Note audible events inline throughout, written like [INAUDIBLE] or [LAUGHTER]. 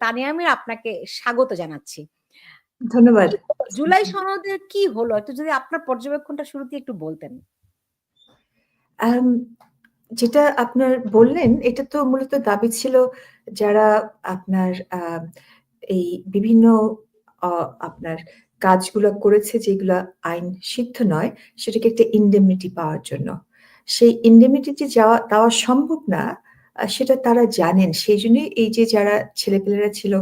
তানিয়া আমির আপনাকে স্বাগত জানাচ্ছি। ধন্যবাদ। জুলাই সনদের কি হলো? একটু যদি আপনার পর্যবেক্ষণটা শুরুতেই একটু বলতেন। যেটা আপনার বললেন এটা তো মূলত দাবি ছিল যারা আপনার এই বিভিন্ন আপনার কাজগুলো করেছে যেগুলা আইন সিদ্ধ নয়, সেটাকে একটা indemnity পাওয়ার জন্য। সেই indemnity যে যাওয়া দেওয়া সম্ভব না, সেটা তারা জানেন। সেইজন্যই এই যে যারা ছেলেপেলেরা ছিল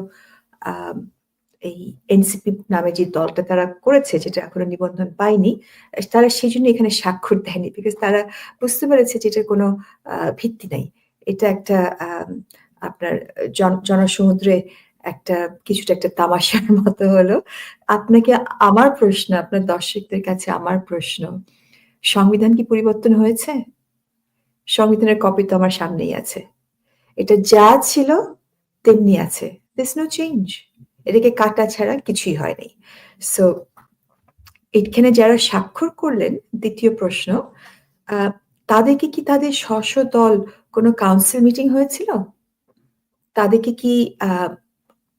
এই এনসিপি নামে যে দলটা তারা করেছে যেটা এখনও নিবন্ধন পায়নি, তারা সেই জন্য এখানে স্বাক্ষর দেয়নি। বিকজ তারা বুঝতে পেরেছে যে এটার কোনো ভিত্তি নাই। এটা একটা আপনার জন জনসমুদ্রে একটা কিছুটা একটা তামাশার [LAUGHS] মতো হলো। আপনাকে আমার প্রশ্ন, আপনার দর্শকদের কাছে আমার প্রশ্ন, সংবিধান কি পরিবর্তন হয়েছে? সংবিধানের কপি তো আমার সামনেই আছে। এটা যা ছিল তেমনি আছে। দিস নো চেঞ্জ এটাকে কাটা ছাড়া কিছুই হয়নি সো এখানে যারা স্বাক্ষর করলেন, দ্বিতীয় প্রশ্ন, তাদেরকে কি তাদের স্ব-স্ব দল কোনো কাউন্সিল মিটিং হয়েছিল? তাদেরকে কি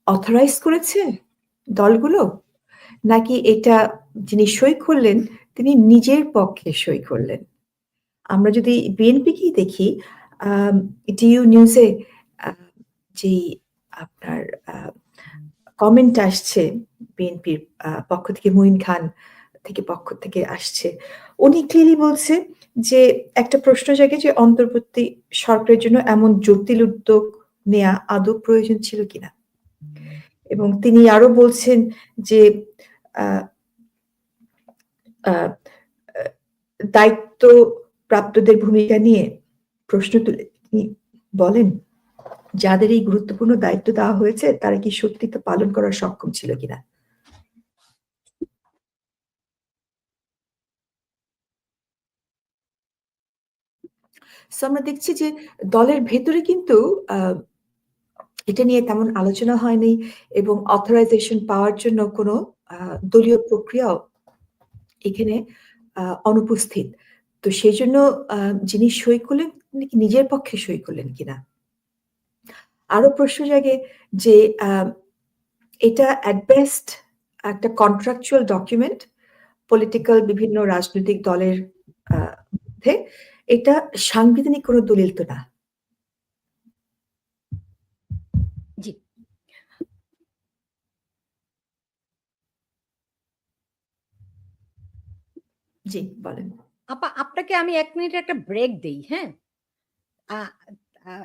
অথরাইজ করেছে দলগুলো? নাকি এটা যিনি সই করলেন তিনি নিজের পক্ষে সই করলেন? আমরা যদি বিএনপিকেই দেখি, ডিইউ নিউজে যেই আপনার কমেন্ট আসছে বিএনপির আ পক্ষ থেকে মুঈন খান থেকে পক্ষ থেকে আসছে। উনি ক্লিয়ারলি বলছে যে একটা প্রশ্ন জাগে যে অন্তর্বর্তী সরকারের জন্য এমন জটিল উদ্যোগ নেয়া আদৌ প্রয়োজন ছিল কিনা? এবং তিনি আরও বলছেন যে আ দায়িত্বপ্রাপ্তদের ভূমিকা নিয়ে প্রশ্ন তুলে তিনি বলেন, যাদের এই গুরুত্বপূর্ণ দায়িত্ব দেওয়া হয়েছে তারা কি সত্যি তা পালন করার সক্ষম ছিল কিনা? আমরা দেখছি যে দলের ভেতরে কিন্তু এটা নিয়ে তেমন আলোচনা হয়নি এবং অথরাইজেশন পাওয়ার জন্য কোনো দলীয় প্রক্রিয়াও এখানে অনুপস্থিত। তো সেজন্য আ যিনি সই করলেন কি নিজের পক্ষে সই করলেন কিনা? আরও প্রশ্ন জাগে যে এটা এট বেস্ট একটা কন্ট্রাকচুয়াল ডকুমেন্ট পলিটিক্যাল বিভিন্ন রাজনৈতিক দলের মধ্যে। এটা সাংবিধানিক কোনো দলিল তো না। জি। জি, বলেন। আপা আপনাকে আমি ১ মিনিটের একটা ব্রেক দেই, হ্যাঁ?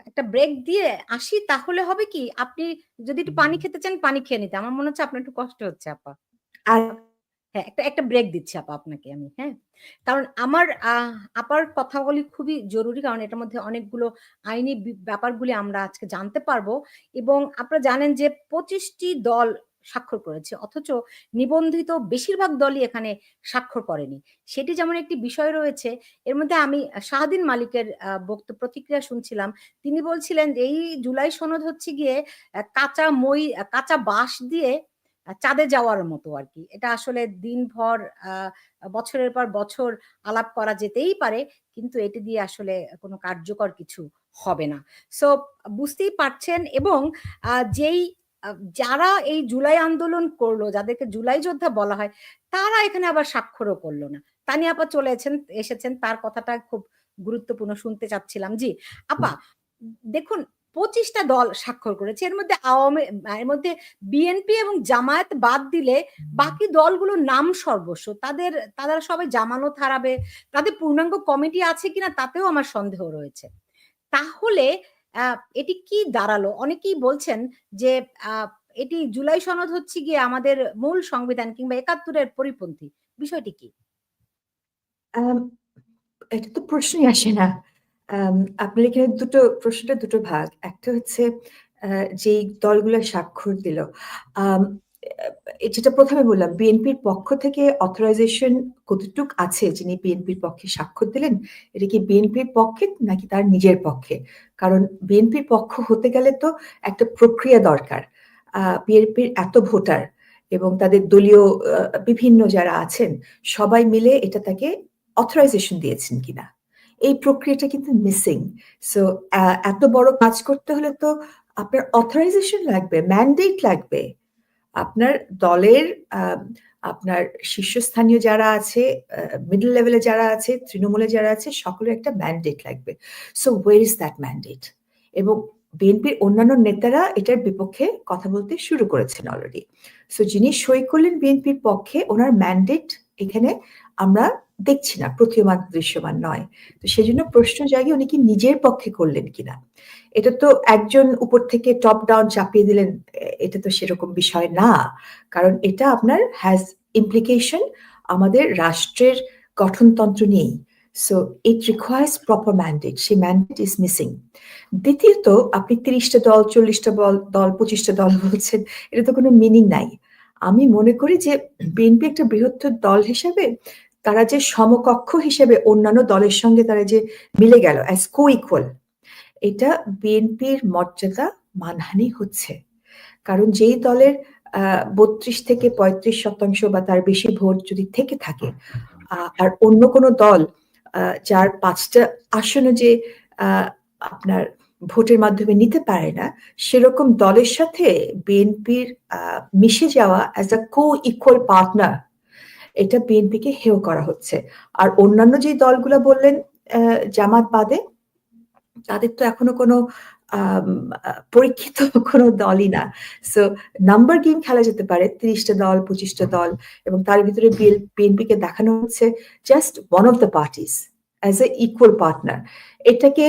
একটা ব্রেক দিয়ে আসি তাহলে হবে কি আপনি যদি একটু পানি খেতে চান পানি খেয়ে নিতে। আমার মনে হচ্ছে আপনার একটু কষ্ট হচ্ছে আপা। আর হ্যাঁ, একটা একটা ব্রেক দিচ্ছি আপা আপনাকে আমি, হ্যাঁ? কারণ আমার আপার কথাগুলি খুবই জরুরি কারণ এটার মধ্যে অনেকগুলো আইনি ব্যাপারগুলি আমরা আজকে জানতে পারব এবং আপনারা জানেন যে পঁচিশটি দল স্বাক্ষর করেছে। অথচ নিবন্ধিত বেশিরভাগ দলই এখানে স্বাক্ষর করেনি। সেটি যেমন একটি বিষয় রয়েছে, এর মধ্যে আমি শাহদ্বীন মালিকের আ বক্ত প্রতিক্রিয়া শুনছিলাম। তিনি বলছিলেন যে এই জুলাই সনদ হচ্ছে গিয়ে কাঁচা মই কাঁচা বাঁশ দিয়ে চাঁদে যাওয়ার মতো আর কি এটা আসলে দিনভর বছরের পর বছর আলাপ করা যেতেই পারে। কিন্তু এটি দিয়ে আসলে কোনো কার্যকর কিছু হবে না। সো বুঝতেই পারছেন এবং যেই যারা এই জুলাই আন্দোলন করল, যাদেরকে জুলাই যোদ্ধা বলা হয়, তারা এখানে আবার স্বাক্ষরও করল না। তানিয়া আপা চলে এসেছেন তার কথাটা খুব গুরুত্বপূর্ণ শুনতে চাচ্ছিলাম। জি, আপা দেখুন পঁচিশটা দল স্বাক্ষর করেছে। এর মধ্যে আওয়ামী এর মধ্যে বিএনপি এবং জামায়াত বাদ দিলে বাকি দলগুলোর নাম সর্বস্ব। তাদের তারা সবাই জামানত হারাবে। তাদের পূর্ণাঙ্গ কমিটি আছে কিনা তাতেও আমার সন্দেহ রয়েছে। তাহলে এটি কি দাঁড়াল? অনেকেই বলছেন যে এটি জুলাই সনদ হচ্ছে গিয়ে আমাদের মূল সংবিধান কিংবা একাত্তরের পরিপন্থী। বিষয়টি কি? এটা তো প্রশ্নই আসে না। আপনার এখানে দুটো, প্রশ্নটা দুটো ভাগ। একটা হচ্ছে যেই দলগুলা স্বাক্ষর দিল। যেটা ১ম এ বললাম বিএনপির পক্ষ থেকে অথরাইজেশন কতটুক আছে যিনি বিএনপির পক্ষে স্বাক্ষর দিলেন? এটা কি বিএনপির পক্ষে নাকি তার নিজের পক্ষে? কারণ বিএনপির পক্ষ হতে গেলে তো একটা প্রক্রিয়া দরকার। বিএনপির এত ভোটার এবং তাদের দলীয় বিভিন্ন যারা আছেন সবাই মিলে এটা তাকে অথরাইজেশন দিয়েছেন কিনা? এই প্রক্রিয়াটা কিন্তু মিসিং। সো এত বড় কাজ করতে হলে তো আপনার অথরাইজেশন লাগবে, ম্যান্ডেট লাগবে। আপনার দলের আপনার শীর্ষস্থানীয় যারা আছে, মিডল লেভেলে যারা আছে, তৃণমূলে যারা আছে সকলের একটা ম্যান্ডেট লাগবে। So where is that mandate এবং বিএনপির অন্যান্য নেতারা এটার বিপক্ষে কথা বলতে শুরু করেছেন অলরেডি। সো যিনি সই করলেন বিএনপির পক্ষে ওনার ম্যান্ডেট এখানে আমরা দেখছি না, প্রতীয়মান দৃশ্যমান নয়। তো সেজন্য প্রশ্ন জাগে উনি কি নিজের পক্ষে করলেন কিনা? এটা তো একজন উপর থেকে টপ ডাউন চাপিয়ে দিলেন, এটা তো সেরকম বিষয় না। কারণ এটা আপনার হ্যাজ ইমপ্লিকেশন আমাদের রাষ্ট্রের গঠনতন্ত্র নিয়েই। So it requires proper mandate. সেই ম্যান্ডেট ইজ মিসিং। দ্বিতীয়ত আপনি তিরিশটা দল, ৪০ টা দল, পঁচিশটা দল বলছেন, এটা তো কোনো মিনিং নাই। আমি মনে করি যে বিএনপি একটা বৃহত্তর দল হিসেবে তারা যে সমকক্ষ হিসেবে অন্যান্য দলের সঙ্গে তারা যে মিলে গেল অ্যাজ কো-ইকুয়াল এটা বিএনপির মর্যাদা মানহানি হচ্ছে। কারণ যেই দলের ৩২ থেকে ৩৫% বা তার বেশি ভোট যদি থেকে থাকে, আর অন্য কোনো দল যার ৫ টা আসনও যে আপনার ভোটের মাধ্যমে নিতে পারে না, সেরকম দলের সাথে বিএনপির মিশে যাওয়া অ্যাজ আ কো-ইকুয়াল পার্টনার এটা বিএনপিকে হেয় করা হচ্ছে। আর অন্যান্য যে দলগুলো বললেন জামাত বাদে, তাদের তো এখনও কোনো পরীক্ষিত [LAUGHS] কোনো দলই না। সো নাম্বার গেম খেলা যেতে পারে। ৩০ টা দল, পঁচিশটা দল এবং তার ভিতরে বিএনপিকে দেখানো হচ্ছে just one of the parties as a equal partner. এটাকে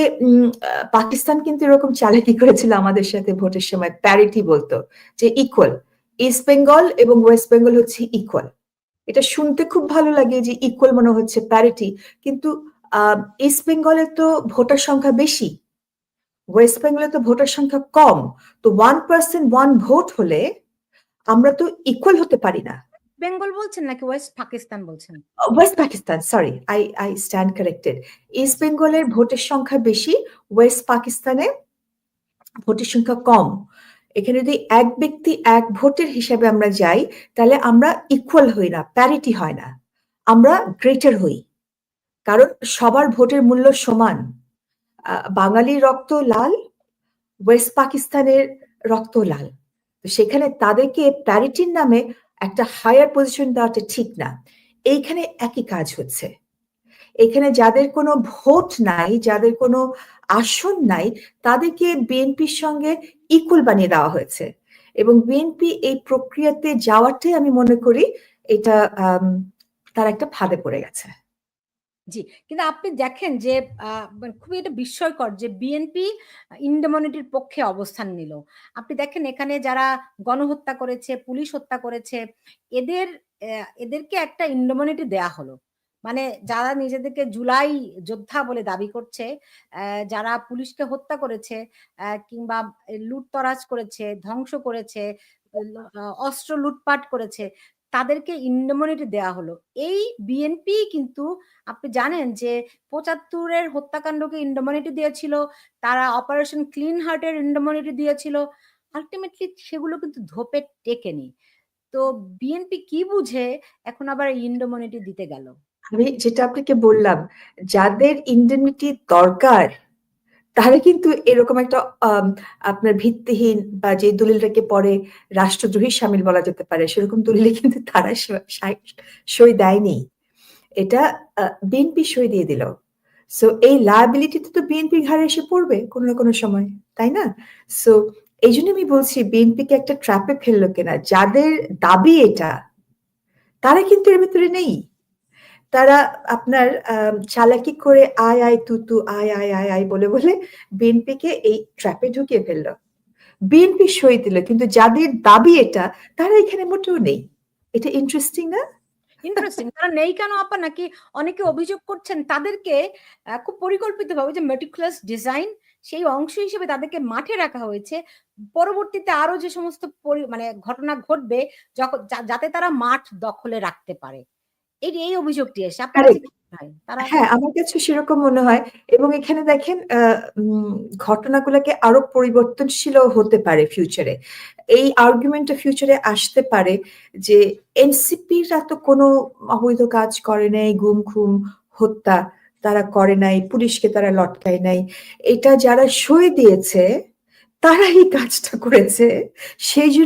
পাকিস্তান কিন্তু এরকম চালাকি করেছিল আমাদের সাথে ভোটের সময় প্যারিটি বলতো, যে ইকুয়াল। ইস্ট বেঙ্গল এবং ওয়েস্ট বেঙ্গল হচ্ছে ইকুয়াল। এটা শুনতে খুব ভালো লাগে যে ইকুয়াল মনে হচ্ছে প্যারিটি। কিন্তু ইস্ট বেঙ্গলে তো ভোটার সংখ্যা বেশি। ওয়েস্ট বেঙ্গলে তো ভোটার সংখ্যা কম। তো 1% 1 ভোট হলে আমরা তো ইকুয়াল হতে পারি না। বেঙ্গল বলছেন নাকি ওয়েস্ট পাকিস্তান বলছেন? West Pakistan sorry. I I stand corrected. East বেঙ্গলের ভোটের সংখ্যা বেশি, ওয়েস্ট পাকিস্তানে ভোটের সংখ্যা কম। এখানে যদি এক ব্যক্তি এক ভোটের হিসাবে আমরা যাই, তাহলে আমরা ইকুয়াল হই না, প্যারিটি হয় না। আমরা গ্রেটার হই। কারণ সবার ভোটের মূল্য সমান। বাঙালির রক্ত লাল, ওয়েস্ট পাকিস্তানের রক্ত লাল। সেখানে তাদেরকে প্যারিটির নামে একটা হায়ার পজিশন দেওয়াটা ঠিক না। এইখানে একই কাজ হচ্ছে। এখানে যাদের কোনো ভোট নাই, যাদের কোনো আসন নাই, তাদেরকে বিএনপির সঙ্গে ইকুল বানিয়ে দেওয়া হয়েছে। এবং বিএনপি এই প্রক্রিয়াতে যাওয়াটাই আমি মনে করি এটা তার তারা একটা ফাঁদে পড়ে গেছে। জি, কিন্তু আপনি দেখেন যে মানে খুবই এটা বিস্ময়কর যে বিএনপি ইন্ডেমনিটির পক্ষে অবস্থান নিল। আপনি দেখেন এখানে যারা গণহত্যা করেছে, পুলিশ হত্যা করেছে, এদের এদেরকে একটা ইন্ডেমনিটি দেয়া হলো। মানে যারা নিজেদেরকে জুলাই যোদ্ধা বলে দাবি করছে, যারা পুলিশকে হত্যা করেছে, কিংবা লুটতরাজ করেছে, ধ্বংস করেছে, অস্ত্র লুটপাট করেছে, তাদেরকে ইন্ডেমনিটি দেয়া হলো। এই বিএনপি কিন্তু আপনি জানেন যে ৭৫ এর হত্যাকাণ্ডকে ইন্ডেমনিটি দিয়েছিল। তারা অপারেশন ক্লিন হার্ট এর ইন্ডেমনিটি দিয়েছিল। আলটিমেটলি সেগুলো কিন্তু ধোপে টেকেনি। তো বিএনপি কি বুঝে এখন আবার ইন্ডেমনিটি দিতে গেল? আমি যেটা আপনাকে বললাম, যাদের ইন্ডেমনিটি দরকার, তারা কিন্তু এরকম একটা আপনার ভিত্তিহীন বা যে দলিলটাকে পরে রাষ্ট্রদ্রোহী শামিল বলা যেতে পারে, সেরকম দলিলে কিন্তু তারা সই দেয়নি। এটা বিএনপি সই দিয়ে দিল। সো এই লায়াবিলিটি তো বিএনপির ঘাড়ে এসে পড়বে কোনো না কোনো সময়, তাই না? সো এই জন্য আমি বলছি বিএনপিকে একটা ট্র্যাপে ফেলল কিনা। যাদের দাবি এটা, তারা কিন্তু এর ভেতরে নেই। তারা আপনার চালাকি করে আয়, আয় তু, তু, আয়, আয়, আয়, আয় বলে, বলে বিএনপিকে এই ট্র্যাপে ঢুকিয়ে ফেলল বিএনপি সই দিল কিন্তু যাদের দাবি এটা, তারা এখানে মোটেও নেই। এটা ইন্টারেস্টিং না? ইন্টারেস্টিং। তারা নেই কেন আপা? নাকি অনেকে অভিযোগ করছেন তাদেরকে খুব পরিকল্পিতভাবে যে মেটিকুলাস ডিজাইন সেই অংশ হিসেবে তাদেরকে মাঠে রাখা হয়েছে। পরবর্তীতে আরও যে সমস্ত মানে ঘটনা ঘটবে যখ যা যাতে তারা মাঠ দখলে রাখতে পারে। এই অভিযোগটি এসে আপনার কাছে হয়? আমার কাছেও সেরকম মনে হয় এবং এখানে দেখেন ঘটনাগুলোকে আরও পরিবর্তনশীলও হতে পারে ফিউচারে। এই আর্গুমেন্ট টা ফিউচারে আসতে পারে যে এনসিপিরা তো কোনো অবৈধ কাজ করে নাই, গুম-খুম, হত্যা তারা করে নাই, পুলিশকে তারা লটকায় নাই। এটা যারা সই দিয়েছে, তারা এই কাজটা করেছে। সেইজন্য